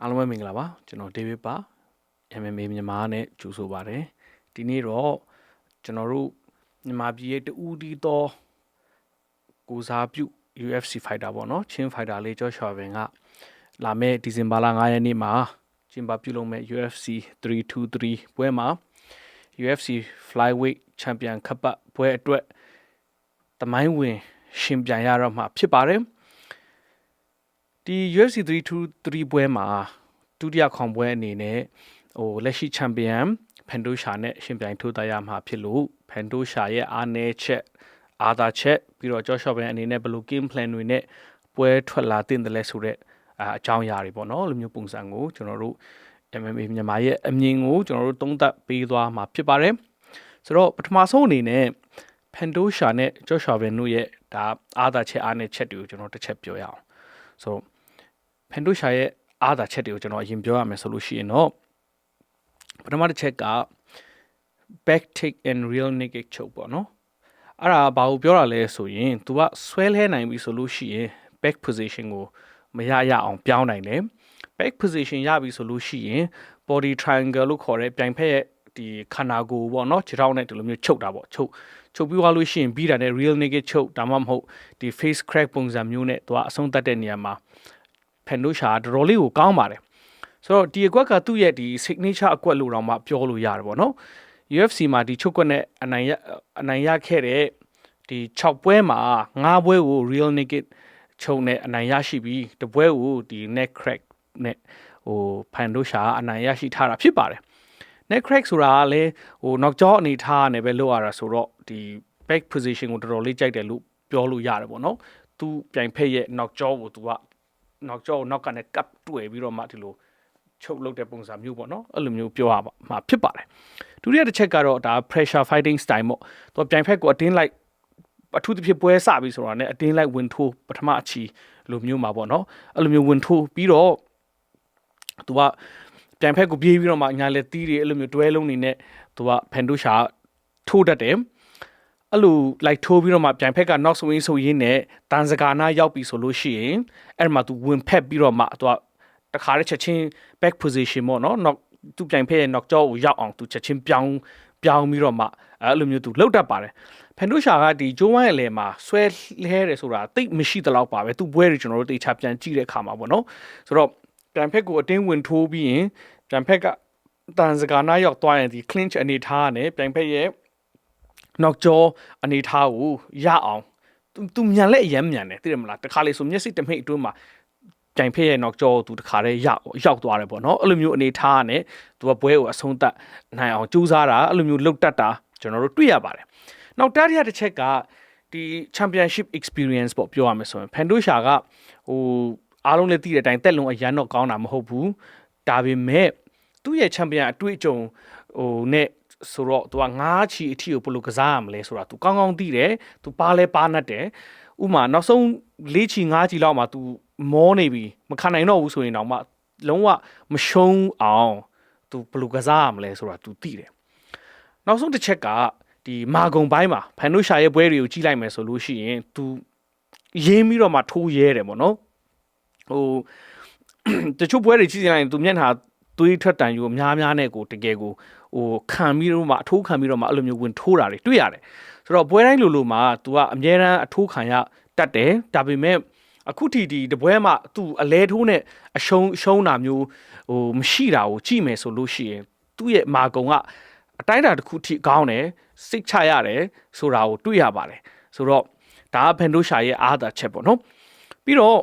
အားလုံးပဲမင်္ဂလာပါကျွန်တော်ဒေးဗစ်ပါ MMA မြန်မာနဲ့ကြိုဆိုပါတယ်ဒီနေ့တော့ကျွန်တော်တို့မြန်မာပြည်ရဲ့တူဒီတော့ကိုစားပြု UFC fighter ပေါ့နော်ချင်း fighter လေးကျော်ရှော်ပင်ကလာမယ့်ဒီဇင်ဘာလ9ရက်နေ့မှာကျင်းပပြုလုပ်မဲ့ UFC 323ပွဲမှာ UFC flyweight champion ခပ်ပတ်ပွဲအတွက်တမိုင်းဝင် ရှင်ပြန်ရတော့မှာဖြစ်ပါတယ် ဒီ UFC 323ပွဲမှာဒုတိယခေါင်ပွဲအနေနဲ့ဟိုလက်ရှိချန်ပီယံဖန်ဒိုရှာနဲ့ရှင်ပြိုင်ထိုးသားရမှာဖြစ်လို့ဖန်ဒိုရှာရဲ့အားနည်းချက်အားသာချက်ပြီးတော့ကြော့ရှော့ဘန်အနေနဲ့ဘယ်လို game plan တွေနဲ့ပွဲထွက်လာတင်တယ်လဲဆိုတော့အအကြောင်းအရာတွေပေါ့နော်လိုမျိုးပုံစံကိုကျွန်တော်တို့ MMA မြန်မာရဲ့အမြင်ကိုကျွန်တော်တို့သုံးသပ်ပေးသွားမှာဖြစ်ပါတယ်ဆိုတော့ပထမဆုံးအနေနဲ့ဖန်ဒိုရှာနဲ့ကြော့ရှော့ဘန်တို့ရဲ့ဒါအားသာချက်အားနည်းချက်တွေကိုကျွန်တော်တစ်ချက်ပြောရအောင်ဆိုတော့ ဖန်ဒိုရှာရဲ့အားသာချက်တွေကိုကျွန်တော်အရင်ပြောရမယ်ဆိုလို့ရှိရင်တော့ပထမတစ်ချက်က back take and real naked choke ပေါ့နော်အဲ့ဒါဘာကိုပြောတာလဲဆိုရင် तू ကဆွဲလဲနိုင်ပြီဆိုလို့ရှိရင် back position ကိုမရရအောင်ပြောင်းနိုင်တယ် back position ရပြီဆိုလို့ရှိရင် body triangle လို့ခေါ်တဲ့ပြိုင်ဖက်ရဲ့ဒီခန္ဓာကိုယ်ပေါ့နော်ခြေထောက်နဲ့ဒီလိုမျိုးချုပ်တာပေါ့ချုပ်ချုပ်ပြီးသွားလို့ရှိရင်ပြီးတာနဲ့ real naked ချုပ်ဒါမှမဟုတ်ဒီ face crack ပုံစံမျိုးနဲ့သူကအဆုံးသတ်တဲ့နေရာမှာ ဖန်ဒိုရှာတော်တော်လေးကိုကောင်းပါတယ်ဆိုတော့ဒီအကွက်ကသူ့ရဲ့ဒီ signature အကွက်လို့တော့မှပြောလို့ရတယ်ပေါ့နော် UFC မှာဒီချုပ်ကွက်နဲ့အနိုင်ရအနိုင်ရခဲ့တဲ့ဒီ6ပွဲမှာ9ပွဲကို real naked ချုပ်နဲ့အနိုင်ရရှိပြီးတပွဲကိုဒီ neck crack နဲ့ဟိုဖန်ဒိုရှာအနိုင်ရရှိထားတာဖြစ်ပါတယ် neck crack ဆိုတာကလည်းဟို knock jaw အနေထားနဲ့ပဲလောက်ရတာဆိုတော့ဒီ back position ကိုတော်တော်လေးကြိုက်တယ်လို့ပြောလို့ရတယ်ပေါ့နော်သူပြိုင်ဖက်ရဲ့ knock jaw ကိုသူက knock jaw ကို knock ကနေ cup တွေ့ပြီးတော့မှဒီလိုချုပ်လုပ်တဲ့ပုံစံမျိုးပေါ့နော်အဲ့လိုမျိုးပြောရမှာဖြစ်ပါတယ်ဒုတိယတစ်ချက်ကတော့ဒါ pressure fighting style ပေါ့သူပြိုင်ဖက်ကိုအတင်းလိုက်အထူးသဖြင့်ပွဲစပြီဆိုတာနဲ့အတင်းလိုက်ဝင်ထိုးပထမအချီလိုမျိုးမှာပေါ့နော်အဲ့လိုမျိုးဝင်ထိုးပြီးတော့သူကပြိုင်ဖက်ကိုပြေးပြီးတော့မှညာလက်တီးတွေအဲ့လိုမျိုးတွဲလုံးနေနဲ့သူကဖန်ဒိုရှာထိုးတတ်တယ် အဲ့လိုလိုက်ထိုးပြီးတော့မှပြိုင်ဖက်က knock swing ဆိုရင်းနဲ့တန်စကာနာရောက်ပြီဆိုလို့ရှိရင်အဲ့မှာ तू ဝင်ဖက်ပြီးတော့မှ तू တခါတည်းချက်ချင်း back position ပေါ့နော် knock သူပြိုင်ဖက်ရဲ့ knock jaw ကိုရောက်အောင် तू ချက်ချင်းပြောင်းပြောင်းပြီးတော့မှအဲ့လိုမျိုး तू လှုပ်တတ်ပါတယ်ဖန်ဒိုရှာကဒီဂျိုးဝိုင်းရဲ့လေမှာဆွဲလဲတယ်ဆိုတာတိတ်မရှိသလောက်ပါပဲသူပွဲတွေကျွန်တော်တို့တေချာပြန်ကြည့်တဲ့အခါမှာပေါ့နော်ဆိုတော့ပြန်ဖက်ကိုအတင်းဝင်ထိုးပြီးရင်ပြန်ဖက်ကတန်စကာနာရောက်သွားရင်ဒီ clinch အနေထားနဲ့ပြန်ဖက်ရဲ့ knock jaw အနေထားကိုရအောင်သူသူမြန်လက်အရမ်းမြန်တယ်သိတယ်မလားတခါလေဆိုမျက်စိတမိတ်အတွင်းမှာကြိုင်ဖက်ရဲ့ knock jaw ကိုသူတခါတည်းရောက်ရောက်သွားတယ်ပေါ့နော်အဲ့လိုမျိုးအနေထားနဲ့သူကပွဲကိုအဆုံးသတ်နိုင်အောင်ကြိုးစားတာအဲ့လိုမျိုးလှုပ်တတ်တာကျွန်တော်တို့တွေ့ရပါတယ်နောက်တတိယတစ်ချက်ကဒီ championship experience ပေါ့ပြောရမယ်ဆိုရင်ဖန်ဒိုရှာကဟိုအားလုံးလည်းသိတဲ့အတိုင်းတက်လုံးအရန်တော့ကောင်းတာမဟုတ်ဘူးဒါပေမဲ့သူ့ရဲ့ champion အတွေ့အကြုံဟိုနဲ့ ဆိုတော့ तू ကငားချီအထီကိုဘယ်လိုကစားရမလဲဆိုတာ तू ကောင်းကောင်းသိတယ် तू ပါလဲပါနတ်တယ်ဥမာနောက်ဆုံး၄ချီ၅ချီလောက်မှာ तू မောနေပြီမခံနိုင်တော့ဘူးဆိုရင်တော့မှလုံးဝမရှုံးအောင် तू ဘယ်လိုကစားရမလဲဆိုတာ तू သိတယ်နောက်ဆုံးတစ်ချက်ကဒီမာဂုံပိုင်းမှာဖန်နုရှာရဲ့ပွဲတွေကိုကြီးလိုက်မယ်ဆိုလို့ရှိရင် तू ရင်းပြီးတော့မှထိုးရဲတယ်ပေါ့နော်ဟိုတချို့ပွဲတွေကြီးစီလိုက်ရင် तू မျက်နှာသွေးထွက်တန်ယူအများများနဲ့ကိုတကယ်ကို ဟိုခံပြီးတော့မှအထိုးခံပြီးတော့မှအဲ့လိုမျိုးဝင်ထိုးတာတွေတွေ့ရတယ်ဆိုတော့ပွဲတိုင်းလိုလိုမှာ तू ကအမြဲတမ်းအထိုးခံရတတ်တယ်ဒါပေမဲ့အခုထီဒီတပွဲမှာ तू အလဲထိုးနဲ့အရှုံးရှုံးတာမျိုးဟိုမရှိတာကိုကြည့်မယ်ဆိုလို့ရှိရင်သူ့ရဲ့မာကုံကအတိုင်းအတာတစ်ခုထိကောင်းတယ်စိတ်ချရတယ်ဆိုတာကိုတွေ့ရပါတယ်ဆိုတော့ဒါကဖန်ဒိုရှာရဲ့အားသာချက်ပေါ့နော်ပြီးတော့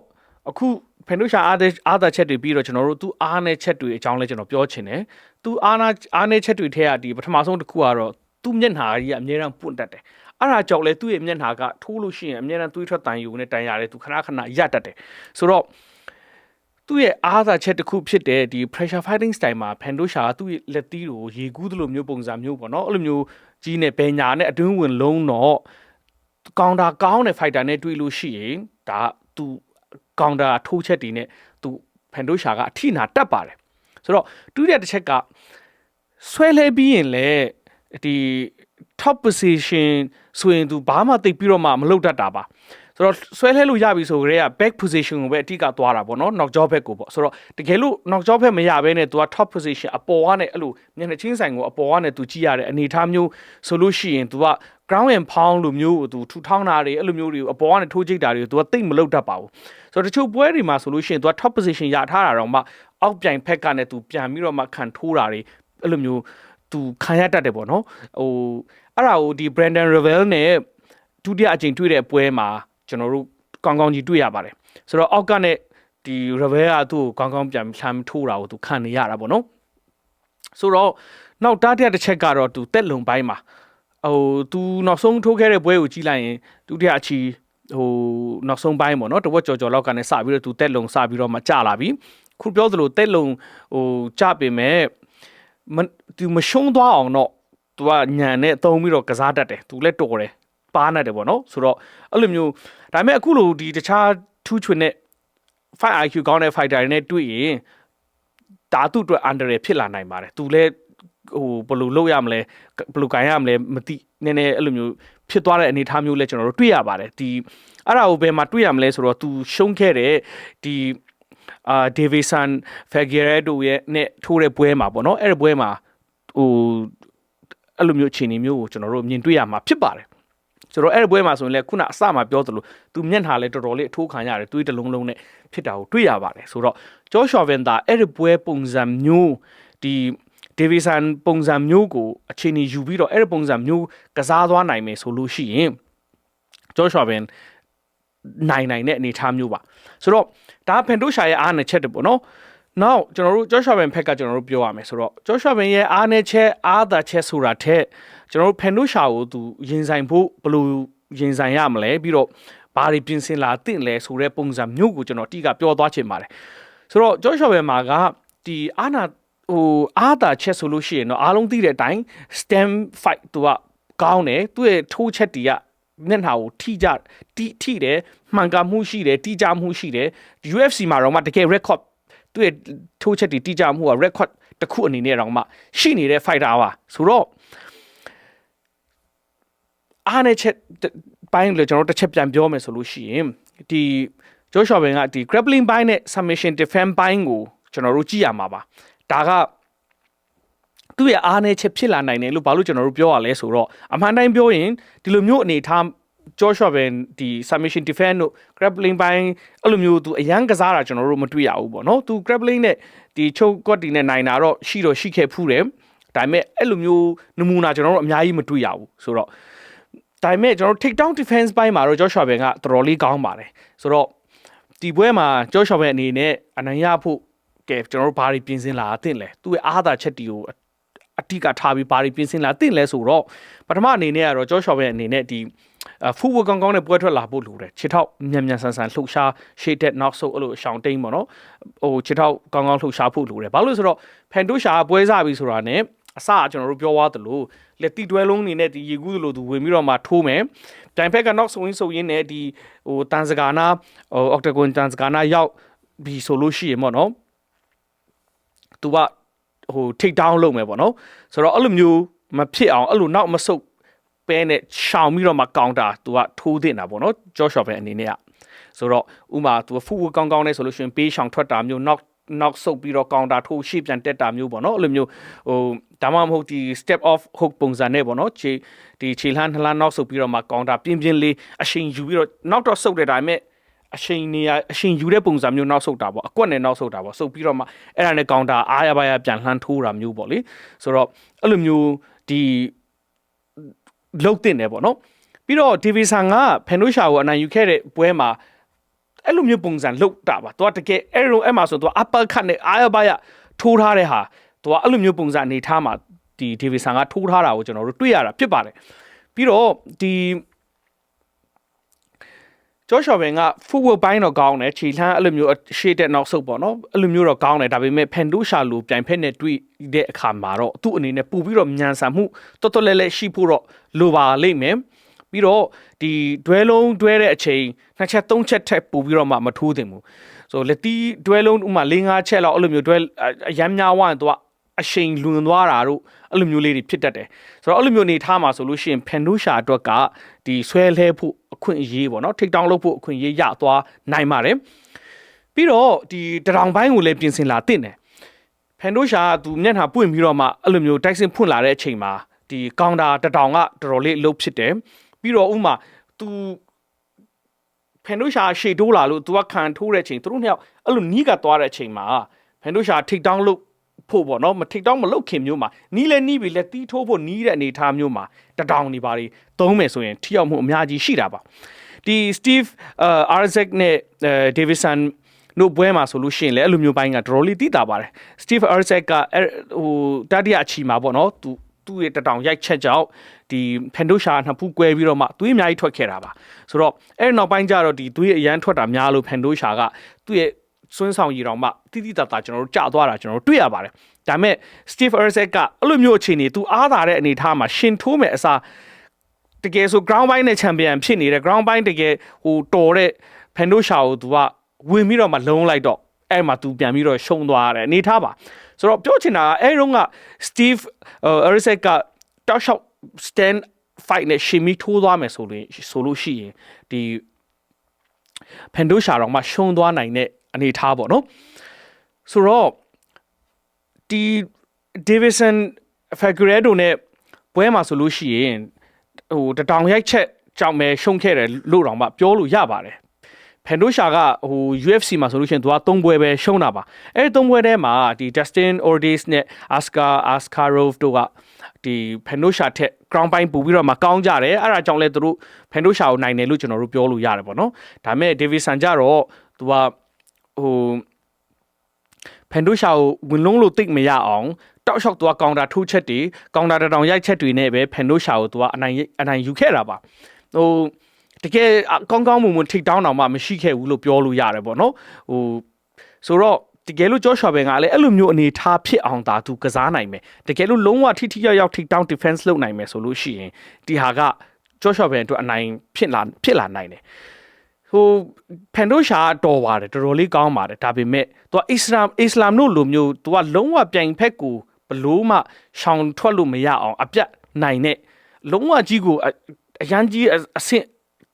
အခု ဖန်ဒိုရှာအားတဲ့အားသာချက်တွေပြီးတော့ကျွန်တော်တို့သူအားနဲ့ချက်တွေအကြောင်းလဲကျွန်တော်ပြောချင်တယ်သူအားနာအားနဲ့ချက်တွေထဲကဒီပထမဆုံးတစ်ခုကတော့သူ့မျက်နှာကြီးကအမြဲတမ်းပွင့်တတ်တယ်အဲ့ဒါကြောင့်လဲသူ့ရဲ့မျက်နှာကထိုးလို့ရှိရင်အမြဲတမ်းသွေးထွက်တန်ယူနဲ့တန်ရတယ်သူခဏခဏရတတ်တယ်ဆိုတော့သူ့ရဲ့အားသာချက်တစ်ခုဖြစ်တဲ့ဒီ pressure fighting style မှာဖန်ဒိုရှာကသူ့ရဲ့လက်သီးကိုရေကူးသလိုမျိုးပုံစံမျိုးပေါ့နော်အဲ့လိုမျိုးကြီးနဲ့ဘယ်ညာနဲ့အတွင်းဝင်လုံးတော့ကောင်တာကောင်းတဲ့ fighter နဲ့တွေ့လို့ရှိရင်ဒါသူ ကောင်တာထိုးချက်တွေနဲ့သူဖန်ဒိုရှာကအထိနာတက်ပါတယ်ဆိုတော့ဒုတိယတစ်ချက်ကဆွဲလဲပြီးရင်လည်းဒီ top position ဆိုရင်သူဘာမှသိပ်ပြီးတော့မှမလုပ်တတ်တာပါ ဆို ဆိုတော့ဆွဲလှဲလို့ရပြီဆိုကြတဲ့က back position ကိုပဲအတိကသွားတာပေါ့နော် knock jaw ဘက်ကိုပေါ့ဆိုတော့တကယ်လို့ knock jaw ဘက်မရဘဲနဲ့ तू က top position အပေါ်ကနေအဲ့လိုမျက်နှာချင်းဆိုင်ကိုအပေါ်ကနေ तू ကြည့်ရတဲ့အနေအထားမျိုးဆိုလို့ရှိရင် तू က ground and pound လိုမျိုးကို तू ထူထောင်းတာတွေအဲ့လိုမျိုးတွေကိုအပေါ်ကနေထိုးကြိတ်တာတွေကို तू ကသိမ့်မလုပ်တတ်ပါဘူးဆိုတော့တချို့ပွဲတွေမှာဆိုလို့ရှိရင် तू က top position ရထားတာတော့မှအောက်ပြိုင်ဖက်ကနေ तू ပြန်ပြီးတော့မှခံထိုးတာတွေအဲ့လိုမျိုး तू ခံရတတ်တယ်ပေါ့နော်ဟိုအဲ့ဒါကိုဒီ Brandon Revel နဲ့ဒုတိယအကြိမ်တွေ့တဲ့ပွဲမှာ ကျွန်တော်တို့ကောင်းကောင်းကြီးတွေ့ရပါတယ်ဆိုတော့အောက်ကနဲ့ဒီ rebel ကသူ့ကိုကောင်းကောင်းပြန်လှမ်းထိုးတာကိုသူခံနေရတာပေါ့နော်ဆိုတော့နောက်တားတဲ့တစ်ချက်ကတော့သူတက်လုံပိုင်းမှာဟိုသူနောက်ဆုံးထိုးခဲ့တဲ့ပွဲကိုကြည့်လိုက်ရင်ဒုတိယအချီဟိုနောက်ဆုံးပိုင်းပေါ့နော်တဝက်ကြော်ကြော်လောက်ကနေစပြီးတော့သူတက်လုံစပြီးတော့မကြလာပြီခုပြောသလိုတက်လုံဟိုကြပေမဲ့သူမရှုံးသွားအောင်တော့သူကညံနဲ့သုံးပြီးတော့ကစားတတ်တယ်သူလည်းတော်တယ် ပါနေတယ်ပေါ့နော်ဆိုတော့အဲ့လိုမျိုးဒါပေမဲ့အခုလိုဒီတခြားထူးချွန်တဲ့ fight IQ ကောင်းတဲ့ fighter တွေနဲ့တွေ့ရင်ဒါသူ့အတွက် under ဖြစ်လာနိုင်ပါတယ်သူလည်းဟိုဘယ်လိုလုပ်ရမလဲဘယ်လိုကန်ရမလဲမသိနည်းနည်းအဲ့လိုမျိုးဖြစ်သွားတဲ့အနေအထားမျိုးလဲကျွန်တော်တို့တွေ့ရပါတယ်ဒီအဲ့ဒါကိုဘယ်မှာတွေ့ရမလဲဆိုတော့သူရှုံးခဲ့တဲ့ဒီအာဒေဗီဆန်ဖက်ဂီရက်ဒိုရဲ့နဲ့ထိုးတဲ့ပွဲမှာပေါ့နော်အဲ့ဒီပွဲမှာဟိုအဲ့လိုမျိုးအခြေအနေမျိုးကိုကျွန်တော်တို့မြင်တွေ့ရမှာဖြစ်ပါတယ် ဆိုတော့အဲ့ဒီပွဲမှာဆိုရင်လည်းခုနအစမှာပြောသလိုသူမျက်နှာလည်းတော်တော်လေးအထိုးခံရတယ်သွေးတစ်လုံးလုံးနဲ့ဖြစ်တာကိုတွေ့ရပါတယ်ဆိုတော့ဂျော့ရှော်ဗန်တာအဲ့ဒီပွဲပုံစံမျိုးဒီဒေဗီဆန်ပုံစံမျိုးကိုအခြေအနေယူပြီးတော့အဲ့ဒီပုံစံမျိုးကစားသွားနိုင်မယ်ဆိုလို့ရှိရင်ဂျော့ရှော်ဗန်နိုင်နိုင်တဲ့အနေအထားမျိုးပါဆိုတော့ဒါဖန်တိုရှာရဲ့အားနဲ့ချက်တယ်ပေါ့နော် နောက်ကျွန်တော်တို့ဂျော့ရှော့ဘန်ဖက်ကကျွန်တော်တို့ပြောရမယ်ဆိုတော့ဂျော့ရှော့ဘန်ရဲ့အားနဲ့ချက်အားသာချက်ဆိုတာထက်ကျွန်တော်တို့ဖန်တိုရှာကိုသူရင်ဆိုင်ဖို့ဘယ်လိုရင်ဆိုင်ရမလဲပြီးတော့ဘာတွေပြင်ဆင်လာတင့်လဲဆိုတဲ့ပုံစံမျိုးကိုကျွန်တော်အတိကပြောသွားချင်ပါတယ်ဆိုတော့ဂျော့ရှော့ဘန်မှာကဒီအားနာဟိုအားသာချက်ဆိုလို့ရှိရင်တော့အားလုံးသိတဲ့အတိုင်း stem fight သူကကောင်းတယ်သူ့ရဲ့ထိုးချက်တီးကမျက်နှာကိုထိကြထိထိတယ်မှန်ကန်မှုရှိတယ်တိကျမှုရှိတယ် UFC မှာတော့မှတကယ် record သူ့ရဲ့ထိုးချက်တီတိကျမှုက record တစ်ခုအနေနဲ့တော့မှရှိနေတဲ့ fighter ပါဆိုတော့အားနဲ့ချက်ပိုင်းလို့ကျွန်တော်တစ်ချက်ပြန်ပြောမယ်ဆိုလို့ရှိရင်ဒီဂျိုးရှော့ဘင်ကဒီ grappling ဘိုင်းနဲ့ submission defense ဘိုင်းကိုကျွန်တော်တို့ကြည့်ရမှာပါဒါကသူ့ရဲ့အားနည်းချက်ဖြစ်လာနိုင်တယ်လို့ဘာလို့ကျွန်တော်တို့ပြောရလဲဆိုတော့အမှန်တိုင်းပြောရင်ဒီလိုမျိုးအနေထား Joshua Ben ဒီ submission defense တို့ grappling ဘိုင်းအဲ့လိုမျိုးသူအရန်ကစားတာကျွန်တော်တို့မတွေ့ရဘူးပေါ့နော်သူ grappling နဲ့ဒီချုပ်ကွက်တီနဲ့နိုင်တာတော့ရှိတော့ရှိခဲ့ဖူးတယ်ဒါပေမဲ့အဲ့လိုမျိုးနမူနာကျွန်တော်တို့အများကြီးမတွေ့ရဘူးဆိုတော့ဒါပေမဲ့ကျွန်တော်တို့ take down defense ဘိုင်းမှာတော့ Joshua Ben ကတော်တော်လေးကောင်းပါတယ်ဆိုတော့ဒီပွဲမှာ Joshua Ben အနေနဲ့အနိုင်ရဖို့ကဲကျွန်တော်တို့ဘာတွေပြင်ဆင်လာအသင့်လဲသူ့ရဲ့အားသာချက်တီကိုအတိကထားပြီးဘာတွေပြင်ဆင်လာအသင့်လဲဆိုတော့ပထမအနေနဲ့ကတော့ Joshua Ben အနေနဲ့ဒီ ဖူဝကောင်းကောင်းနဲ့ပွဲထွက်လာဖို့လိုတယ်ခြေထောက်မြန်မြန်ဆန်ဆန်လှုပ်ရှားရှေ့တက်နောက်ဆုတ်အဲ့လိုအရှောင်တိန်ပေါ့နော်ဟိုခြေထောက်ကောင်းကောင်းလှုပ်ရှားဖို့လိုတယ်ဘာလို့ဆိုတော့ဖန်တိုရှာပွဲစားပြီဆိုတာ ਨੇ အစကျွန်တော်တို့ပြောသွားသလိုလက်တီတွဲလုံးနေနဲ့ဒီရေကူးသလိုသူဝင်ပြီးတော့မှထိုးမယ်တိုင်ဖက်ကနောက်ဆိုရင်းဆိုရင်းနဲ့ဒီဟိုတန်စကာနာဟိုအော်တဂွန်တန်စကာနာရောက်ပြီဆိုလို့ရှိရင်ပေါ့နော်သူကဟို take down လုပ်မယ်ပေါ့နော်ဆိုတော့အဲ့လိုမျိုးမဖြစ်အောင်အဲ့လိုနောက်မဆုတ် ပဲနဲ့ရှောင်ပြီးတော့မှကောင်တာသူကထိုးတင်တာပေါ့နော်ဂျော့ရှော့ပဲအနေနဲ့ကဆိုတော့ဥမာသူဖူဝကောင်းကောင်းနဲ့ဆိုလို့ရှိရင်ပေးရှောင်ထွက်တာမျိုးနောက်နောက်ဆုတ်ပြီးတော့ကောင်တာထိုးရှေ့ပြန်တက်တာမျိုးပေါ့နော်အဲ့လိုမျိုးဟိုဒါမှမဟုတ်ဒီ step off hook ပုံစံနဲ့ပေါ့နော်ခြေဒီခြေလှမ်းနှလှမ်းနောက်ဆုတ်ပြီးတော့မှကောင်တာပြင်းပြင်းလေးအချိန်ယူပြီးတော့နောက်တော့ဆုတ်တယ်ဒါပေမဲ့အချိန်နေရအချိန်ယူတဲ့ပုံစံမျိုးနောက်ဆုတ်တာပေါ့အကွက်နဲ့နောက်ဆုတ်တာပေါ့ဆုတ်ပြီးတော့မှအဲ့ဒါနဲ့ကောင်တာအားရပါရပြန်လှမ်းထိုးတာမျိုးပေါ့လေဆိုတော့အဲ့လိုမျိုးဒီ လုတ်တင်တယ်ပေါ့နော်ပြီးတော့ဒီဗီဆန်ကဖန်နိုရှာကိုအနိုင်ယူခဲ့တဲ့ပွဲမှာအဲ့လိုမျိုးပုံစံလုတ်တာပါသူကတကယ်အဲ့လိုအဲ့မှာဆိုသူက upper cut နဲ့အားရပါရထိုးထားတဲ့ဟာသူကအဲ့လိုမျိုးပုံစံအနေထားမှာဒီဒေဗီဆန်ကထိုးထားတာကိုကျွန်တော်တို့တွေ့ရတာဖြစ်ပါတယ်ပြီးတော့ဒီ ဂျော့ရှော်ဘင်ကဖူဝပိုင်းတော့ကောင်းတယ်ခြေလှမ်းအဲ့လိုမျိုးရှေ့တက်နောက်ဆုတ်ပေါ့နော်အဲ့လိုမျိုးတော့ကောင်းတယ်ဒါပေမဲ့ဖန်ဒိုရှာလိုပြိုင်ဖက်နဲ့တွေ့တဲ့အခါမှာတော့သူ့အနေနဲ့ပူပြီးတော့မြန်ဆန်မှုတော်တော်လဲလဲရှိဖို့တော့လိုပါလိမ့်မယ်ပြီးတော့ဒီဒွဲလုံးဒွဲတဲ့အချိန်နှစ်ချက်သုံးချက်ထက်ပူပြီးတော့မှမထိုးသင့်ဘူးဆိုလက်တီဒွဲလုံးဥမာ၄၅ချက်လောက်အဲ့လိုမျိုးဒွဲအရမ်းများဝရင်သူက အရှိန်လွန်သွားတာတို့အဲ့လိုမျိုးလေးတွေဖြစ်တတ်တယ်ဆိုတော့အဲ့လိုမျိုးနေထားမှာဆိုလို့ရှိရင်ဖန်ဒိုရှာအတွက်ကဒီဆွဲလဲဖို့အခွင့်အရေးပေါ့နော်ထိတ်တောင်းလုပ်ဖို့အခွင့်အရေးရသွားနိုင်ပါတယ်ပြီးတော့ဒီတရောင်ပိုင်းကိုလည်းပြင်ဆင်လာတင့်တယ်ဖန်ဒိုရှာကသူမျက်နှာပွင့်ပြီးတော့မှအဲ့လိုမျိုးတိုက်စင်ဖွင့်လာတဲ့အချိန်မှာဒီကောင်တာတတောင်ကတော်တော်လေးအလုပ်ဖြစ်တယ်ပြီးတော့ဥမာသူဖန်ဒိုရှာရှေ့တိုးလာလို့သူကခံထိုးတဲ့အချိန်သူတို့နှစ်ယောက်အဲ့လိုနီးကသွားတဲ့အချိန်မှာဖန်ဒိုရှာထိတ်တောင်းလို့ ဖို့ပေါ့နော်မထိတ်တောင်းမလုတ်ခင်မျိုးမှာနီးလဲနီးပြီလဲတီးထိုးဖို့နီးတဲ့အနေအထားမျိုးမှာတတောင်နေပါလေသုံးမယ်ဆိုရင်ထိရောက်မှုအများကြီးရှိတာပါဒီ Steve uh, Arzek နဲ့ uh, Davidson တို့ဘွဲမှာဆိုလို့ရှိရင်လည်းအဲ့လိုမျိုးပိုင်းကတော်တော်လေးတည်တာပါတယ် Steve Arzek ကဟိုတတိယအချီမှာပေါ့နော်သူသူ့ရဲ့တတောင်ရိုက်ချက်ကြောင့်ဒီဖန်ဒိုရှာနှစ်ဖူးကွဲပြီးတော့မှသွေးအများကြီးထွက်ခဲ့တာပါဆိုတော့အဲ့နောက်ပိုင်းကျတော့ဒီသွေးအရန်ထွက်တာများလို့ဖန်ဒိုရှာကသူ့ရဲ့ စွန်းဆောင်ရည်တော်မှတိတိတတ်တာကျွန်တော်တို့ကြာသွားတာကျွန်တော်တို့တွေ့ရပါတယ်ဒါပေမဲ့ Steve Erzek ကအဲ့လိုမျိုးအခြေအနေသူအားသာတဲ့အနေအထားမှာရှင်ထိုးမဲ့အစားတကယ်ဆို ground bind နဲ့ champion ဖြစ်နေတဲ့ ground bind တကယ်ဟိုတော်တဲ့ Fendo Shaw ကို तू ကဝင်ပြီးတော့မှလုံးလိုက်တော့အဲ့မှာ तू ပြန်ပြီးတော့ရှုံးသွားရတယ်အနေထားပါဆိုတော့ပြောချင်တာကအဲ့တုန်းက Steve Erzek ကတောက်လျှောက် stand fight နဲ့ရှင်မီထိုးသွားမယ်ဆိုလို့ဆိုလို့ရှိရင်ဒီဖန်ဒိုရှာတော့မှရှုံးသွားနိုင်တဲ့ အနေထားပေါ့နော်ဆိုတော့ဒီ Davidson Figueredo နဲ့ပွဲမှာဆိုလို့ရှိရင်ဟိုတတောင်ရိုက်ချက်ကြောင့်ပဲရှုံးခဲ့တယ်လို့တော့မှပြောလို့ရပါတယ်ဖန်ဒိုရှာကဟို UFC မှာဆိုလို့ရှိရင်သူက၃ပွဲပဲရှုံးတာပါအဲ့ဒီ၃ပွဲထဲမှာဒီ Dustin Ortiz နဲ့ Aska Askarov တို့ကဒီဖန်ဒိုရှာထက် ground point ပူပြီးတော့မကောင်းကြတယ်အဲ့ဒါကြောင့်လဲသူတို့ဖန်ဒိုရှာကိုနိုင်တယ်လို့ကျွန်တော်တို့ပြောလို့ရတယ်ပေါ့နော်ဒါပေမဲ့ Davidson ကြတော့သူက ဟိုဖန်ဒိုရှာကိုဝင်လုံးလို့တိတ်မရအောင်တောက်လျှောက်သူကကောင်တာထိုးချက်တွေကောင်တာတောင်ရိုက်ချက်တွေနဲ့ပဲဖန်ဒိုရှာကိုသူကအနိုင်အနိုင်ယူခဲ့တာပါဟိုတကယ်ကောင်းကောင်းမွန်မွန်ထိတောင်းတောင်မှမရှိခဲ့ဘူးလို့ပြောလို့ရတယ်ပေါ့နော်ဟိုဆိုတော့တကယ်လို့ကြော့ရှော့ဘင်ကလည်းအဲ့လိုမျိုးအနေထားဖြစ်အောင်သာသူကစားနိုင်မယ်တကယ်လို့လုံးဝထိထိရောက်ရောက်ထိတောင်း defense လုပ်နိုင်မယ်ဆိုလို့ရှိရင်ဒီဟာကကြော့ရှော့ဘင်အတွက်အနိုင်ဖြစ်လာဖြစ်လာနိုင်တယ် ဟိုဖန်ဒိုရှာတော်ပါတယ်တော်တော်လေးကောင်းပါတယ်ဒါပေမဲ့သူကအစ္စလာမ်အစ္စလာမ်တို့လိုမျိုးသူကလုံးဝပြိုင်ဖက်ကိုဘလို့မှရှောင်ထွက်လို့မရအောင်အပြတ်နိုင်တဲ့လုံးဝကြီးကိုအရန်ကြီးအဆင့်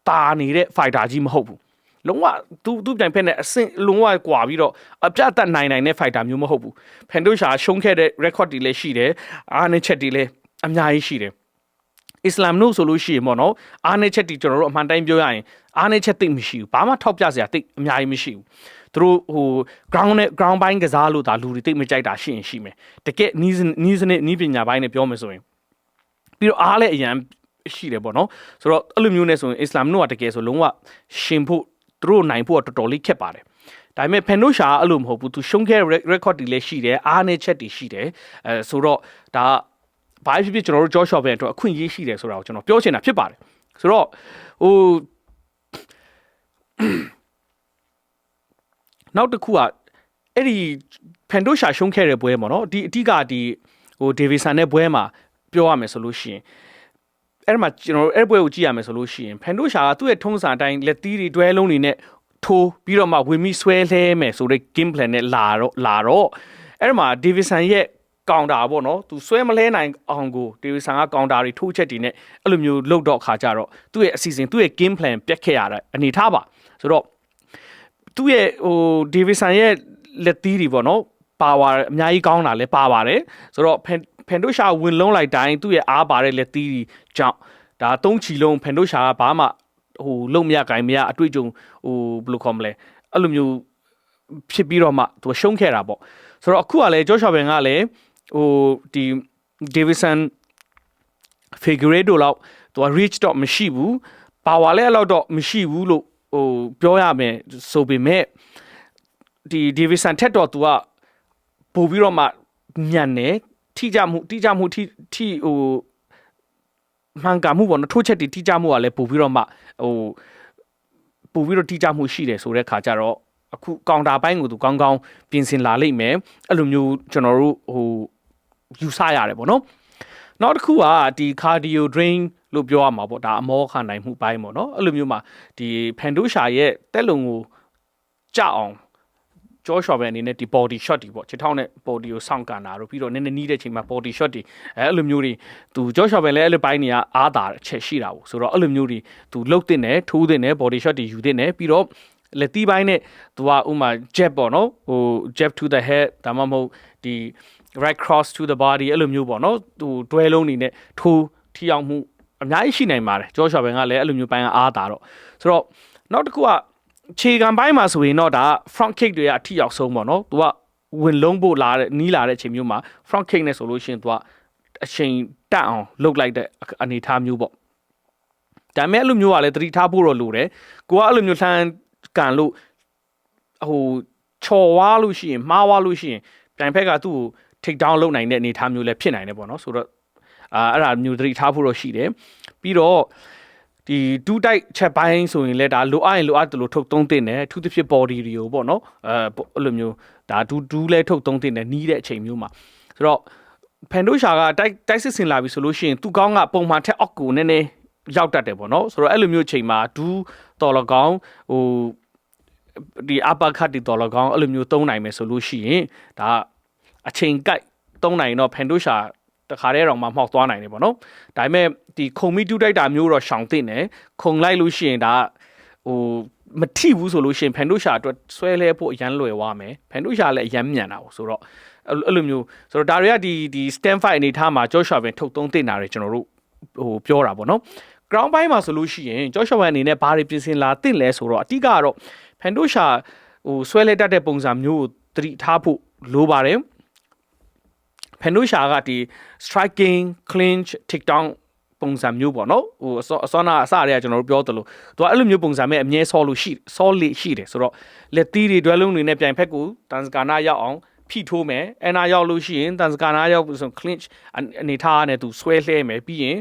တာနေတဲ့ fighter ကြီးမဟုတ်ဘူးလုံးဝသူသူပြိုင်ဖက်နဲ့အဆင့်လုံးဝကွာပြီးတော့အပြတ်တက်နိုင်နိုင်တဲ့ fighter မျိုးမဟုတ်ဘူးဖန်ဒိုရှာရှုံးခဲ့တဲ့ record တွေလည်းရှိတယ်အားနည်းချက်တွေလည်းအများကြီးရှိတယ် အစ္စလာမ်တို့ဆိုလို့ရှိရင်ပေါ့နော်အားနည်းချက်တွေကျွန်တော်တို့အမှန်တိုင်းပြောရရင်အားနည်းချက်သိမရှိဘူးဘာမှထောက်ပြစရာသိအများကြီးမရှိဘူးသူတို့ဟို ground နဲ့ ground ဘိုင်းကစားလို့ဒါလူတွေသိမကြိုက်တာရှိရင်ရှိမယ်တကယ်နီးနီးစနစ်နီးပညာဘိုင်းနဲ့ပြောမယ်ဆိုရင်ပြီးတော့အားလည်းအရန်ရှိတယ်ပေါ့နော်ဆိုတော့အဲ့လိုမျိုးနဲ့ဆိုရင်အစ္စလာမ်တို့ကတကယ်ဆိုလုံးဝရှင်ဖို့သူတို့နိုင်ဖို့တော်တော်လေးခက်ပါတယ်ဒါပေမဲ့ဖန်ဒိုရှာအဲ့လိုမဟုတ်ဘူးသူရှုံးခဲ့ record တွေလည်းရှိတယ်အားနည်းချက်တွေရှိတယ်အဲဆိုတော့ဒါ ဘာဖြစ်ဖြစ်ကျွန်တော်တို့ Josh Shop ရဲ့အတွက်အခွင့်အရေးရှိတယ်ဆိုတာကိုကျွန်တော်ပြောချင်တာဖြစ်ပါတယ်ဆိုတော့ဟိုနောက်တစ်ခုကအဲ့ဒီဖန်ဒိုရှာရှုံးခဲ့တဲ့ပွဲပေါ့နော်ဒီအတိကဒီဟိုဒေဗီဆန်နဲ့ပွဲမှာပြောရမယ်ဆိုလို့ရှိရင်အဲ့မှာကျွန်တော်တို့အဲ့ပွဲကိုကြည့်ရမယ်ဆိုလို့ရှိရင်ဖန်ဒိုရှာကသူ့ရဲ့ထုံးစံအတိုင်းလက်သီးတွေတွဲလုံးတွေနဲ့ထိုးပြီးတော့မှဝင်ပြီးဆွဲလဲမယ်ဆိုတဲ့ game plan နဲ့လာတော့လာတော့အဲ့မှာဒေဗီဆန်ရဲ့ ကောင်တာပေါ့နော်သူဆွဲမလဲနိုင်အောင်ကိုဒေဗီဆန်ကကောင်တာတွေထိုးချက်တွေနဲ့အဲ့လိုမျိုးလုတ်တော့ခါကြတော့သူ့ရဲ့အစီအစဉ်သူ့ရဲ့ game plan ပြက်ခဲ့ရတဲ့အနေထားပါဆိုတော့သူ့ရဲ့ဟိုဒေဗီဆန်ရဲ့လက်သီးတွေပေါ့နော်ပါဝါအများကြီးကောင်းတာလည်းပါပါတယ်ဆိုတော့ဖန်ဖန်ဒိုရှာဝင်လုံးလိုက်တိုင်းသူ့ရဲ့အားပါတဲ့လက်သီးတွေကြောင့်ဒါသုံးချီလုံးဖန်ဒိုရှာကဘာမှဟိုလုံမရဂိုင်မရအတွေ့အကြုံဟိုဘယ်လိုခေါ်မလဲအဲ့လိုမျိုးဖြစ်ပြီးတော့မှသူရှုံးခဲ့တာပေါ့ဆိုတော့အခုကလည်းဂျော့ရှော့ဘင်ကလည်း ဟိုဒီဒေဗီဆန်ဖီဂရေဒိုလောက်သူက reach တော့မရှိဘူးပါဝါလည်းအဲ့လောက်တော့မရှိဘူးလို့ဟိုပြောရမယ်ဆိုပေမဲ့ဒီဒေဗီဆန်ထက်တော့သူကပို့ပြီးတော့မှညံ့နေထိကြမှုထိကြမှုထိထိဟိုမှန်ကန်မှုပေါ့နော်ထိုးချက်တီထိကြမှုကလည်းပို့ပြီးတော့မှဟိုပို့ပြီးတော့ထိကြမှုရှိတယ်ဆိုတဲ့ခါကျတော့အခုကောင်တာပိုင်းကိုသူကောင်းကောင်းပြင်ဆင်လာလိမ့်မယ်အဲ့လိုမျိုးကျွန်တော်တို့ဟို ယူဆရတယ်ပေါ့နော်နောက်တစ်ခုကဒီ cardio drain လို့ပြောရမှာပေါ့ဒါအမောခံနိုင်မှုပိုင်းပေါ့နော်အဲ့လိုမျိုးမှာဒီဖန်ဒိုရှာရဲ့တက်လုံကိုကြအောင်ကြောရှော့ပဲအနေနဲ့ဒီ body shot ဒီပေါ့ခြေထောက်နဲ့ body ကိုစောင့်ကန်တာတို့ပြီးတော့နည်းနည်းနီးတဲ့ချိန်မှာ body shot ဒီအဲအဲ့လိုမျိုးတွေသူကြောရှော့ပဲလည်းအဲ့လိုပိုင်းတွေကအားတာအချက်ရှိတာပေါ့ဆိုတော့အဲ့လိုမျိုးတွေသူလှုပ်တင်တယ်ထိုးတင်တယ် body shot တွေယူတင်တယ်ပြီးတော့လက်တီးပိုင်းနဲ့သူကဥမာ jab ပေါ့နော်ဟို jab to the head ဒါမှမဟုတ်ဒီ right cross to the body အဲ့လိုမျိုးပေါ့နော်သူတွဲလုံးနေနဲ့ထိုးထိအောင်မှုအများကြီးရှိနိုင်ပါတယ်ကြောရှော့ဘန်ကလည်းအဲ့လိုမျိုးပိုင်းကအားတာတော့ဆိုတော့နောက်တစ်ခုကခြေခံပိုင်းမှာဆိုရင်တော့ဒါ front kick တွေကအထိရောက်ဆုံးပေါ့နော်သူကဝင်လုံးဖို့လာတဲ့နီးလာတဲ့အချိန်မျိုးမှာ front kick နဲ့ဆိုလို့ရှိရင်သူကအချိန်တက်အောင်လုတ်လိုက်တဲ့အနေအထားမျိုးပေါ့ဒါပေမဲ့အဲ့လိုမျိုးကလည်းသတိထားဖို့တော့လိုတယ်ကိုကအဲ့လိုမျိုးလှမ်းကန်လို့ဟိုချော်ဝါလို့ရှိရင်မှားဝါလို့ရှိရင်ပြန်ဖက်ကသူ့ကို take down လုပ်နိုင်တဲ့အနေအထားမျိုးလည်းဖြစ်နိုင်တယ်ပေါ့နော်ဆိုတော့အာအဲ့ဒါမျိုးသတိထားဖို့တော့ရှိတယ်ပြီးတော့ဒီဒူးတိုက်ချက်ပိုင်းဆိုရင်လည်းဒါလိုအပ်ရင်လိုအပ်တယ်လို့ထုတ်သုံးတင်တယ်အထူးသဖြင့် body တွေကိုပေါ့နော်အဲအဲ့လိုမျိုးဒါဒူးဒူးလဲထုတ်သုံးတင်တယ်နီးတဲ့အချိန်မျိုးမှာဆိုတော့ဖန်ဒိုရှာကတိုက်တိုက်စစ်ဆင်လာပြီဆိုလို့ရှိရင်သူကောင်းကပုံမှန်ထက်အောက်ကိုနည်းနည်းရောက်တတ်တယ်ပေါ့နော်ဆိုတော့အဲ့လိုမျိုးအချိန်မှာဒူးတော်လကောင်းဟိုဒီအပခတ်ဒီတော်လကောင်းအဲ့လိုမျိုးသုံးနိုင်မယ်ဆိုလို့ရှိရင်ဒါ အချိန်ကိုက်သုံးနိုင်တော့ဖန်ဒိုရှာတခါတည်းတော့မှမှောက်သွားနိုင်တယ်ပေါ့နော်ဒါပေမဲ့ဒီခုံမီတူးတိုက်တာမျိုးတော့ရှောင်သိနေခုံလိုက်လို့ရှိရင်ဒါဟိုမထိဘူးဆိုလို့ရှိရင်ဖန်ဒိုရှာအတွက်ဆွဲလဲဖို့အရန်လွယ်သွားမယ်ဖန်ဒိုရှာလည်းအရန်မြန်တာပေါ့ဆိုတော့အဲ့လိုမျိုးဆိုတော့ဒါတွေကဒီဒီ stand fight အနေထားမှာကြောရှော့ပင်ထုတ်သုံးတင်တာတွေကျွန်တော်တို့ဟိုပြောတာပေါ့နော် ground ပိုင်းမှာဆိုလို့ရှိရင်ကြောရှော့ပင်အနေနဲ့ဘာတွေပြင်ဆင်လာတင့်လဲဆိုတော့အတိကတော့ဖန်ဒိုရှာဟိုဆွဲလဲတတ်တဲ့ပုံစံမျိုးကိုသတိထားဖို့လိုပါတယ် ဖန်ဒိုရှာကဒီ striking clinch takedown ပုံစံမျိုးပေါ့နော်ဟိုအစောနာအစတွေကကျွန်တော်တို့ပြောသလိုသူကအဲ့လိုမျိုးပုံစံမဲ့အမြဲဆောလို့ရှိဆောလေးရှိတယ်ဆိုတော့လက်သီးတွေတွဲလုံးတွေနဲ့ပြိုင်ဖက်ကိုတန်စကာနာရောက်အောင်ဖိထိုးမယ်အနာရောက်လို့ရှိရင်တန်စကာနာရောက်ဆို clinch အနေထားနဲ့သူဆွဲလှဲမယ်ပြီးရင်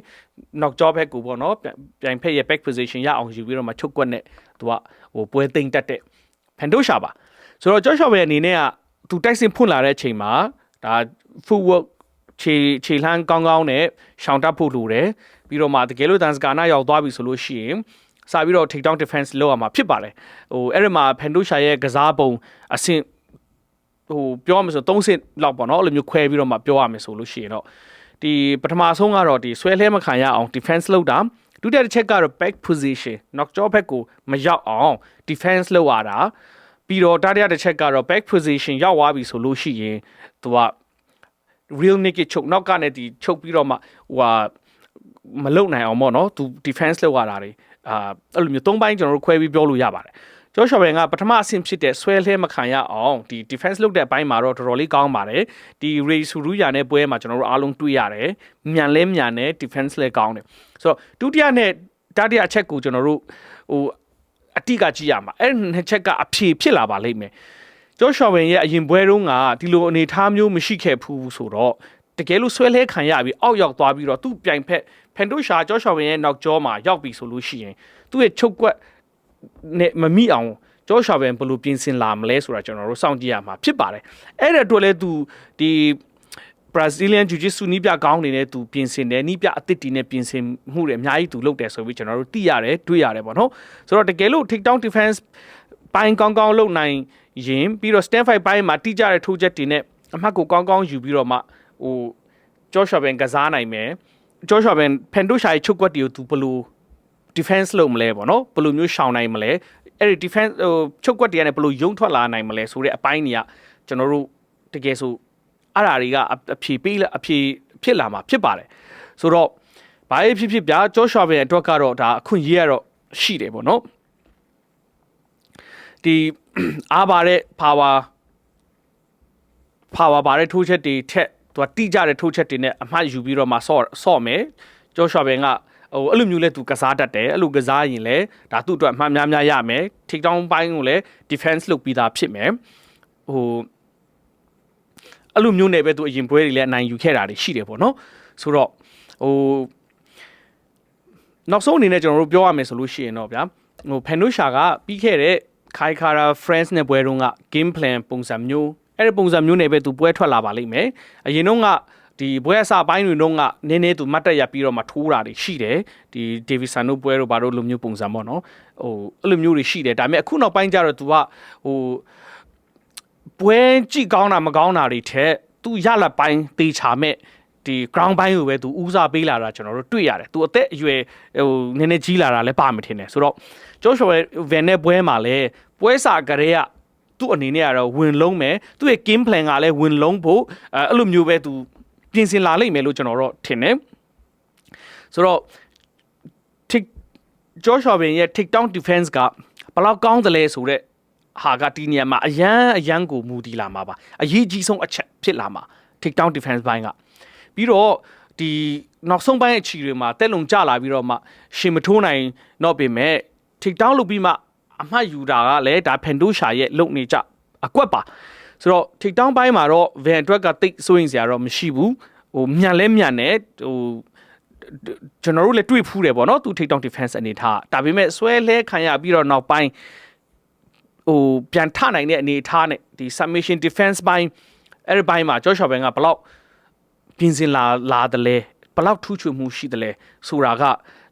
knock jaw ဘက်ကိုပေါ့နော်ပြိုင်ဖက်ရဲ့ back position ရအောင်ယူပြီးတော့မှချုပ်ကွက်နဲ့သူကဟိုပွဲသိမ့်တက်တဲ့ဖန်ဒိုရှာပါဆိုတော့ Joshua ရဲ့အနေနဲ့ကသူတိုက်စင်ဖွင့်လာတဲ့အချိန်မှာ ဒါ footwork ခြေခြေလှမ်းကောင်းကောင်းနဲ့ရှောင်တတ်ဖို့လိုတယ်ပြီးတော့မှတကယ်လို့တန်စကာနာရောက်သွားပြီဆိုလို့ရှိရင်စပြီးတော့ take down defense လုပ်ရမှာဖြစ်ပါတယ်ဟိုအဲ့ဒီမှာဖန်ဒိုရှာရဲ့ကစားပုံအဆင့်ဟိုပြောရမယ်ဆို3ဆင့်လောက်ပေါ့နော်အဲ့လိုမျိုးခွဲပြီးတော့မှပြောရမယ်ဆိုလို့ရှိရင်တော့ဒီပထမဆုံးကတော့ဒီဆွဲလှဲမခံရအောင် defense လုပ်တာဒုတိယတစ်ချက်ကတော့ back position knock jaw ဘက်ကိုမရောက်အောင် defense လုပ်ရတာ ပြီးတော့တတိယတစ်ချက်ကတော့ back position ရောက်သွားပြီဆိုလို့ရှိရင်သူက real naked ချုပ်နောက်ကနေဒီချုပ်ပြီးတော့မှဟိုဟာမလုံနိုင်အောင်ပေါ့နော်သူ defense လောက်ရတာတွေအာအဲ့လိုမျိုးသုံးပိုင်းကျွန်တော်တို့ခွဲပြီးပြောလို့ရပါတယ်ကျော်ရှော်ဘန်ကပထမအဆင့်ဖြစ်တဲ့ဆွဲလှဲမခံရအောင်ဒီ defense လုပ်တဲ့အပိုင်းမှာတော့တော်တော်လေးကောင်းပါတယ်ဒီ Ray Suruya နဲ့ပွဲမှာကျွန်တော်တို့အားလုံးတွေ့ရတယ်မြန်လဲမြန်တယ် defense လဲကောင်းတယ်ဆိုတော့ဒုတိယနဲ့တတိယအချက်ကိုကျွန်တော်တို့ဟို အတိကကြည့်ရမှာအဲ့နှစ်ချက်ကအဖြေဖြစ်လာပါလိမ့်မယ်ကျော်ရှော်ဘန်ရဲ့အရင်ပွဲတုန်းကဒီလိုအနေအထားမျိုးမရှိခဲ့ဘူးဆိုတော့တကယ်လို့ဆွဲလဲခံရပြီးအောက်ရောက်သွားပြီးတော့သူ့ပြိုင်ဖက်ဖန်တိုရှာကျော်ရှော်ဘန်ရဲ့နောက်ကျောမှာရောက်ပြီဆိုလို့ရှိရင်သူ့ရဲ့ချုပ်ကွက်နဲ့မမိအောင်ကျော်ရှာဘန်ဘယ်လိုပြင်ဆင်လာမလဲဆိုတာကျွန်တော်တို့စောင့်ကြည့်ရမှာဖြစ်ပါတယ်အဲ့ဒါအတွက်လည်းသူဒီ Brazilian Jiu-Jitsu နီးပြကောင်းနေနဲ့သူပြင်ဆင်တယ်နီးပြအသစ်တီနဲ့ပြင်ဆင်မှုတွေအများကြီးသူလုပ်တယ်ဆိုပြီးကျွန်တော်တို့သိရတယ်တွေ့ရတယ်ပေါ့နော်ဆိုတော့တကယ်လို့ takedown defense ပိုင်းကောင်းကောင်းလုပ်နိုင်ရင်ပြီးတော့ stand fight ပိုင်းမှာတိကျတဲ့ထိုးချက်တွေနဲ့အမှတ်ကိုကောင်းကောင်းယူပြီးတော့မှဟိုဂျော့ရှာဘန်ကစားနိုင်မယ်ဂျော့ရှာဘန်ဖန်ဒိုရှာရဲ့ချုပ်ကွက်တွေကိုသူဘယ်လို defense လုပ်မလဲပေါ့နော်ဘယ်လိုမျိုးရှောင်နိုင်မလဲအဲ့ဒီ defense ဟိုချုပ်ကွက်တွေကနေဘယ်လိုယုံထွက်လာနိုင်မလဲဆိုတဲ့အပိုင်းတွေကကျွန်တော်တို့တကယ်ဆို အဲ့ဓာတွေကအဖြေပေးအဖြေဖြစ်လာမှာဖြစ်ပါတယ်ဆိုတော့ဘာဖြစ်ဖြစ်ဗျာကြောရှာဘန်အတွက်ကတော့ဒါအခွင့်အရေးကတော့ရှိတယ်ပေါ့နော်ဒီအားပါတဲ့ power power ပါတဲ့ထိုးချက်တွေထက်သူကတိကျတဲ့ထိုးချက်တွေနဲ့အမှတ်ယူပြီးတော့မှဆော့ဆော့မယ်ကြောရှာဘန်ကဟိုအဲ့လိုမျိုးလဲသူကစားတတ်တယ်အဲ့လိုကစားရင်လဲဒါသူ့အတွက်အမှတ်များများရမယ် take down ပိုင်းကိုလဲ defense လုပ်ပြီးသားဖြစ်မယ်ဟို အဲ့လိုမျိုးနဲ့ပဲသူအရင်ပွဲတွေလည်းအနိုင်ယူခဲ့တာတွေရှိတယ်ပေါ့နော်ဆိုတော့ဟိုနောက်ဆုံးအနေနဲ့ကျွန်တော်တို့ပြောရမယ်ဆိုလို့ရှိရင်တော့ဗျာဟိုဖန်နိုရှာကပြီးခဲ့တဲ့ခိုင်ခါရာ friends နဲ့ပွဲတုန်းက game plan ပုံစံမျိုးအဲ့ဒီပုံစံမျိုးနဲ့ပဲသူပွဲထွက်လာပါလိမ့်မယ်အရင်တော့ကဒီပွဲအစပိုင်းတွေတော့ကနည်းနည်းသူမတ်တက်ရပြီးတော့မှထိုးတာတွေရှိတယ်ဒီဒေဗီဆန်တို့ပွဲတို့ဘာတို့လိုမျိုးပုံစံပေါ့နော်ဟိုအဲ့လိုမျိုးတွေရှိတယ်ဒါပေမဲ့အခုနောက်ပိုင်းကျတော့သူကဟို ပွဲကြည့်ကောင်းတာမကောင်းတာတွေထက်သူရလက်ပိုင်းတေချာမဲ့ဒီ ground ဘိုင်းကိုပဲသူဦးစားပေးလာတာကျွန်တော်တို့တွေ့ရတယ်သူအသက်အရွယ်ဟိုနည်းနည်းကြီးလာတာလည်းပါမထင်နဲ့ဆိုတော့ကျော်ရှော်ရဲ့ van နဲ့ပွဲမှာလည်းပွဲစာကလေးကသူ့အနေနဲ့ကတော့ဝင်လုံးမယ်သူ့ရဲ့ game plan ကလည်းဝင်လုံးဖို့အဲအဲ့လိုမျိုးပဲသူပြင်ဆင်လာလိမ့်မယ်လို့ကျွန်တော်တို့ထင်တယ်ဆိုတော့ tick Josh Robin ရဲ့ TikTok defense ကဘယ်လောက်ကောင်းတယ်လဲဆိုတော့ ဟာကဒီနေရာမှာအရန်အရန်ကိုမူတည်လာမှာပါအရေးကြီးဆုံးအချက်ဖြစ်လာမှာ TikTok defense ဘိုင်းကပြီးတော့ဒီနောက်ဆုံးပိုင်းအခြေတွေမှာတက်လုံကျလာပြီးတော့မှရှင်မထိုးနိုင်တော့ပြင်မဲ့ TikTok လုပ်ပြီးမှအမှတ်ယူတာကလည်းဒါဖန်ဒိုရှာရဲ့လုံနေကြအကွက်ပါဆိုတော့ TikTok ဘိုင်းမှာတော့ van အတွက်ကတိတ်စိုးရင်စရာတော့မရှိဘူးဟိုမြန်လဲမြန်နေဟိုကျွန်တော်တို့လည်းတွေ့ဖူးတယ်ပေါ့နော်သူ TikTok defense အနေထားဒါပေမဲ့ဆွဲလဲခံရပြီးတော့နောက်ပိုင်း ဟိုပြန်ထနိုင်တဲ့အနေထားနဲ့ဒီ submission defense ဘိုင်းအဲ့ဒီဘိုင်းမှာ Josh Robin ကဘလောက်ပြင်ဆင်လာလာတယ်လဲဘလောက်ထူးချွေမှုရှိတယ်လဲဆိုတာက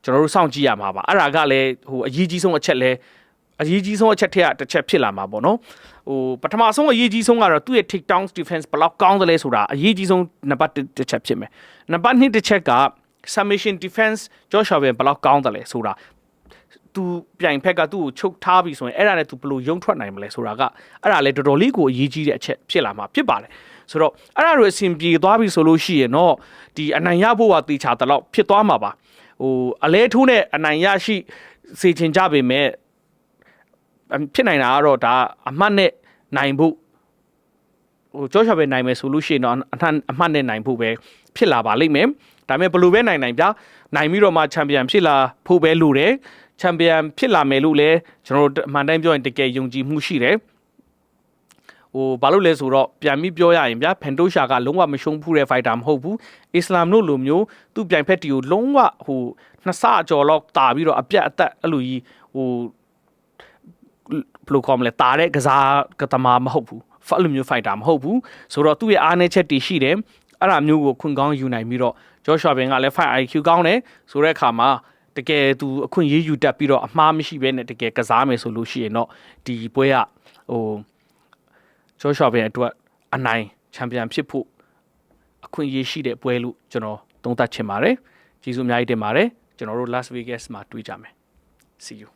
ကျွန်တော်တို့စောင့်ကြည့်ရမှာပါအဲ့ဒါကလည်းဟိုအရေးကြီးဆုံးအချက်လဲအရေးကြီးဆုံးအချက်ထက်ကတစ်ချက်ဖြစ်လာမှာပေါ့နော်ဟိုပထမဆုံးအရေးကြီးဆုံးကတော့သူ့ရဲ့ TikTok defense ဘလောက်ကောင်းတယ်လဲဆိုတာအရေးကြီးဆုံးနံပါတ်1တစ်ချက်ဖြစ်မယ်နံပါတ်2တစ်ချက်က submission defense Josh Robin ဘယ်လောက်ကောင်းတယ်လဲဆိုတာ သူပြိုင်ဖက်ကသူ့ကိုချုပ်ထားပြီဆိုရင်အဲ့ဒါနဲ့သူဘယ်လိုရုံထွက်နိုင်မလဲဆိုတာကအဲ့ဒါလည်းတော်တော်လေးကိုအရေးကြီးတဲ့အချက်ဖြစ်လာမှာဖြစ်ပါတယ်ဆိုတော့အဲ့ဒါတွေအဆင်ပြေသွားပြီဆိုလို့ရှိရင်တော့ဒီအနိုင်ရဖို့ကတေချာတလောက်ဖြစ်သွားမှာပါဟိုအလဲထိုးနဲ့အနိုင်ရရှိစေချင်ကြပေမဲ့ဖြစ်နိုင်တာကတော့ဒါအမှတ်နဲ့နိုင်ဖို့ဟိုကြောရှာပဲနိုင်မယ်ဆိုလို့ရှိရင်တော့အမှတ်အမှတ်နဲ့နိုင်ဖို့ပဲဖြစ်လာပါလိမ့်မယ်ဒါပေမဲ့ဘယ်လိုပဲနိုင်နိုင်ပြနိုင်ပြီးတော့မှချန်ပီယံဖြစ်လာဖို့ပဲလိုတယ် ချန်ပီယံဖြစ်လာမယ်လို့လည်းကျွန်တော်တို့အမှန်တိုင်းပြောရင်တကယ်ယုံကြည်မှုရှိတယ်ဟိုဘာလို့လဲဆိုတော့ပြန်ပြီးပြောရရင်ဗျာဖန်တိုရှာကလုံးဝမရှုံးဖူးတဲ့ဖိုက်တာမဟုတ်ဘူးအစ္စလာမ်တို့လိုမျိုးသူ့ပြိုင်ဖက်တီကိုလုံးဝဟိုနှစ်ဆအကျော်လောက်တာပြီးတော့အပြတ်အသက်အဲ့လိုကြီးဟိုဘယ်လိုကောမလဲတာတဲ့ကစားကတမာမဟုတ်ဘူးဖတ်လိုမျိုးဖိုက်တာမဟုတ်ဘူးဆိုတော့သူ့ရဲ့အားနည်းချက်တွေရှိတယ်အဲ့ဒါမျိုးကိုခွင့်ကောင်းယူနိုင်ပြီးတော့ Joshua Bin ကလည်း5 IQ ကောင်းတယ်ဆိုတဲ့အခါမှာ တကယ်သူအခွင့်အရေးယူတတ်ပြီးတော့အမှားမရှိဘဲနဲ့တကယ်ကစားမယ်ဆိုလို့ရှိရင်တော့ဒီပွဲကဟို Joshua Bin အတွက်အနိုင်ချန်ပီယံဖြစ်ဖို့အခွင့်အရေးရှိတဲ့ပွဲလို့ကျွန်တော်သုံးသပ်ချင်ပါတယ်ကျေးဇူးအများကြီးတင်ပါတယ်ကျွန်တော်တို့ Las Vegas မှာတွေ့ကြမယ် see you